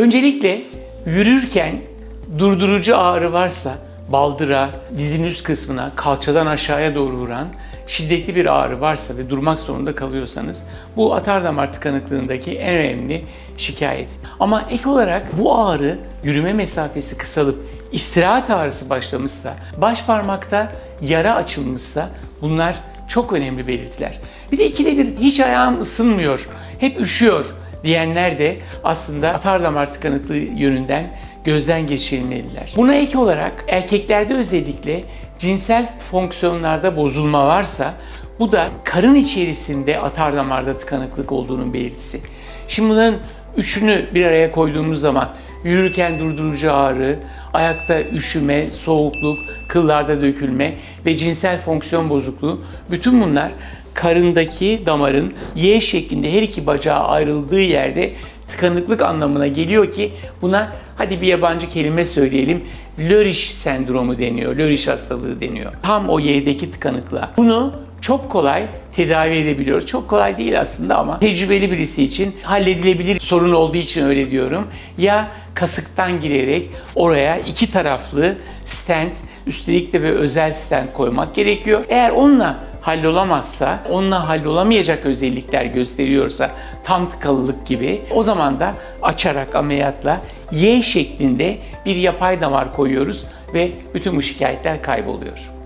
Öncelikle yürürken durdurucu ağrı varsa baldıra, dizin üst kısmına, kalçadan aşağıya doğru vuran şiddetli bir ağrı varsa ve durmak zorunda kalıyorsanız bu atar damar tıkanıklığındaki en önemli şikayet. Ama ek olarak bu ağrı yürüme mesafesi kısalıp istirahat ağrısı başlamışsa, baş parmakta yara açılmışsa bunlar çok önemli belirtiler. Bir de ikide bir hiç ayağım ısınmıyor, hep üşüyor diyenler de aslında atar damar tıkanıklığı yönünden gözden geçirilmeliler. Buna ek olarak erkeklerde özellikle cinsel fonksiyonlarda bozulma varsa bu da karın içerisinde atar damarda tıkanıklık olduğunun belirtisi. Şimdi bunların üçünü bir araya koyduğumuz zaman yürürken durdurucu ağrı, ayakta üşüme, soğukluk, kıllarda dökülme ve cinsel fonksiyon bozukluğu bütün bunlar karındaki damarın Y şeklinde her iki bacağı ayrıldığı yerde tıkanıklık anlamına geliyor ki buna hadi bir yabancı kelime söyleyelim. Lörich sendromu deniyor, Lörich hastalığı deniyor. Tam o Y'deki tıkanıklığa. Bunu çok kolay tedavi edebiliyoruz. Çok kolay değil aslında ama tecrübeli birisi için halledilebilir sorun olduğu için öyle diyorum. Ya kasıktan girerek oraya iki taraflı stent, üstelik de bir özel stent koymak gerekiyor. Eğer onunla hallolamazsa, onunla hallolamayacak özellikler gösteriyorsa tam tıkalılık gibi o zaman da açarak ameliyatla Y şeklinde bir yapay damar koyuyoruz ve bütün bu şikayetler kayboluyor.